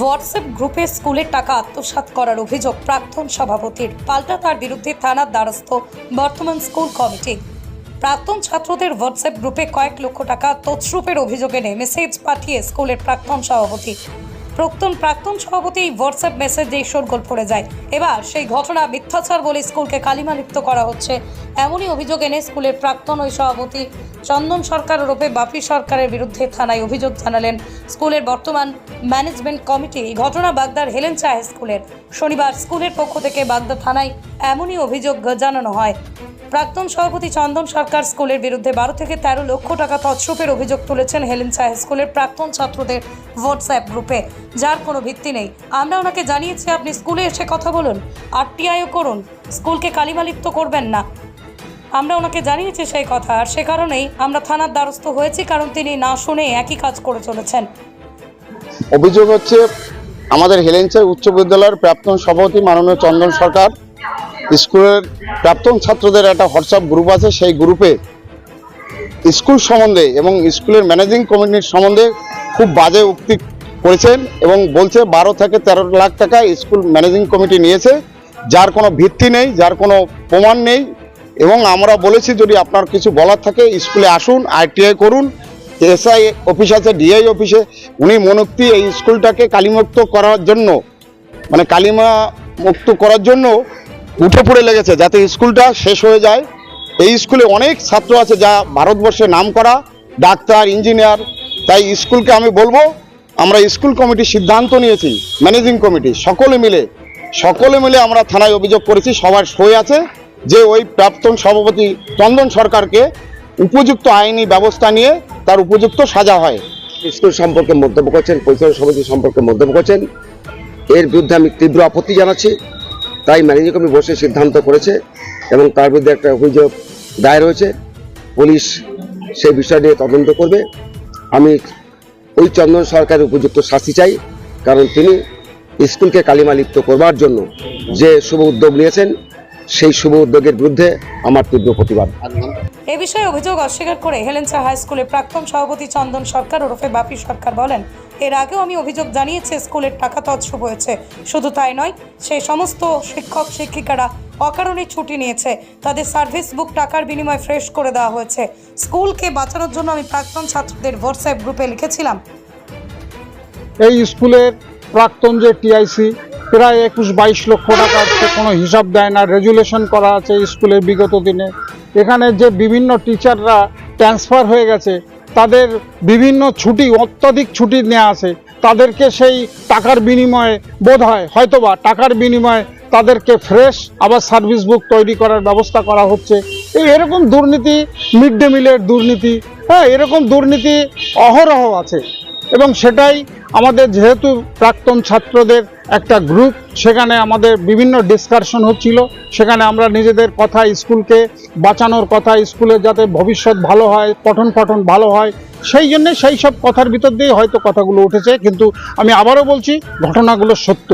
WhatsApp গ্রুপে স্কুলের টাকা আত্মসাৎ করার অভিযোগ প্রাক্তন সভাপতির। পাল্টা তার বিরুদ্ধে থানার দ্বারস্থ বর্তমান স্কুল কমিটি। প্রাক্তন ছাত্রদের হোয়াটসঅ্যাপ গ্রুপে কয়েক লক্ষ টাকা তছরূপের অভিযোগ এনে মেসেজ পাঠিয়ে স্কুলের প্রাক্তন সভাপতি প্রাক্তন প্রাক্তন সভাপতি হোয়াটসঅ্যাপ মেসেজ দিয়ে শোরগোল পড়ে যায়। এবার সেই ঘটনা মিথ্যাচার বলে স্কুলকে কালিমালিপ্ত করা হচ্ছে। এমনই অভিযোগ এনে স্কুলের প্রাক্তন ওই সভাপতি চন্দন সরকার ওরফে বাপি সরকারের বিরুদ্ধে থানায় অভিযোগ জানালেন। স্কুলের বর্তমান ম্যানেজমেন্ট কমিটি এই ঘটনা বাগদার হেলেন চা স্কুলের। শনিবার স্কুলের পক্ষ থেকে বাগদা থানায় এমনই অভিযোগ জানানো হয়। প্রাক্তন সভাপতি চন্দন সরকার স্কুলের বিরুদ্ধে বারো থেকে তেরো লক্ষ টাকা তৎসূপের অভিযোগ তুলেছেন হেলেন চা স্কুলের প্রাক্তন ছাত্রদের হোয়াটসঅ্যাপ গ্রুপে। যার কোনো ভিত্তি নেই। আমরা ওনাকে জানিয়েছি, আপনি স্কুলে এসে কথা বলুন, আরটিআইও করুন, স্কুলকে কালিমালিপ্ত করবেন না। আমরা ওনাকে জানিয়েছি সেই কথা, আর সে কারণেই আমরা থানার দ্বারস্থ হয়েছি, কারণ তিনি না শুনে একই কাজ করে চলেছেন। অভিযোগ হচ্ছে, আমাদের হেলেঞ্চার উচ্চ বিদ্যালয়ের প্রাক্তন সভাপতি মাননীয় চন্দন সরকার স্কুলের প্রাক্তন ছাত্রদের একটা হোয়াটসঅ্যাপ গ্রুপ আছে, সেই গ্রুপে স্কুল সম্বন্ধে এবং স্কুলের ম্যানেজিং কমিটির সম্বন্ধে খুব বাজে উক্তি করেছেন এবং বলছে বারো থেকে তেরো লাখ টাকা স্কুল ম্যানেজিং কমিটি নিয়েছে, যার কোনো ভিত্তি নেই, যার কোনো প্রমাণ নেই এবং আমরা বলেছি যদি আপনার কিছু বলার থাকে স্কুলে আসুন, আইটিআই করুন, এসআই অফিস আছে, ডিআই অফিসে, উনি মনোক্তি এই স্কুলটাকে কালিমুক্ত করার জন্য মানে কালিমা মুক্ত করার জন্য উঠে পড়ে লেগেছে যাতে স্কুলটা শেষ হয়ে যায়। এই স্কুলে অনেক ছাত্র আছে যা ভারতবর্ষে নাম করা ডাক্তার, ইঞ্জিনিয়ার। তাই স্কুলকে আমি বলব, আমরা স্কুল কমিটি সিদ্ধান্ত নিয়েছি, ম্যানেজিং কমিটি, সকলে মিলে সকলে মিলে আমরা থানায় অভিযোগ করেছি, সবার সই আছে যে ওই প্রাক্তন সভাপতি চন্দন সরকারকে উপযুক্ত আইনি ব্যবস্থা নিয়ে তার উপযুক্ত সাজা হয়। স্কুল সম্পর্কে মন্তব্য করছেন পরিচালনা সমিতি সম্পর্কে মন্তব্য করছেন। এর বিরুদ্ধে আমি তীব্র আপত্তি জানাচ্ছি। তাই ম্যানেজিং কমিটি বসে সিদ্ধান্ত করেছে এবং তার বিরুদ্ধে একটা অভিযোগ দায়ের হয়েছে। পুলিশ সেই বিষয় নিয়ে তদন্ত করবে। আমি ওই চন্দন সরকারের উপযুক্ত শাস্তি চাই, কারণ তিনি স্কুলকে কালিমা লিপ্ত করবার জন্য যে শুভ উদ্যোগ নিয়েছেন সেই শুভ উদ্যোগের বিরুদ্ধে আমার তীব্র প্রতিবাদ। এ বিষয়ে অভিযোগ অস্বীকার করে হেলেন্সা হাই স্কুলের প্রাক্তন সভাপতি চন্দন সরকার ওরফে বাপি সরকার বলেন এর আগেও আমি অভিযোগ জানিয়েছি স্কুলের টাকা তৎসব হয়েছে। শুধু তাই নয় সেই সমস্ত শিক্ষক শিক্ষিকারা অকারণে ছুটি নিয়েছে। তাদের সার্ভিস বুক টাকার বিনিময়ে ফ্রেশ করে দেওয়া হয়েছে। স্কুলকে বাঁচানোর জন্য আমি প্রাক্তন ছাত্রদের হোয়াটসঅ্যাপ গ্রুপে লিখেছিলাম। এই স্কুলের প্রাক্তন যে টিআইসি প্রায় একুশ বাইশ লক্ষ টাকার কোনো হিসাব দেয় না। রেজুলেশন করা আছে স্কুলে বিগত দিনে। এখানে যে বিভিন্ন টিচাররা ট্রান্সফার হয়ে গেছে, তাদের বিভিন্ন ছুটি, অত্যাধিক ছুটি নেওয়া আছে। তাদেরকে সেই টাকার বিনিময়ে বোধ হয়, হয়তোবা টাকার বিনিময়ে তাদেরকে ফ্রেশ আবার সার্ভিস বুক তৈরি করার ব্যবস্থা করা হচ্ছে। এই এরকম দুর্নীতি মিড ডে মিলের দুর্নীতি হ্যাঁ এরকম দুর্নীতি অহরহ আছে। এবং সেটাই আমাদের যেহেতু প্রাক্তন ছাত্রদের একটা গ্রুপ সেখানে আমাদের বিভিন্ন ডিসকাশন হচ্ছিল। সেখানে আমরা নিজেদের কথা স্কুলকে বাঁচানোর কথা স্কুলের যাতে ভবিষ্যৎ ভালো হয়, পঠন পঠন ভালো হয়, সেই জন্য সেই সব কথার ভিতর দিয়ে হয়তো কথাগুলো উঠেছে। কিন্তু আমি আবারও বলছি, ঘটনাগুলো সত্য।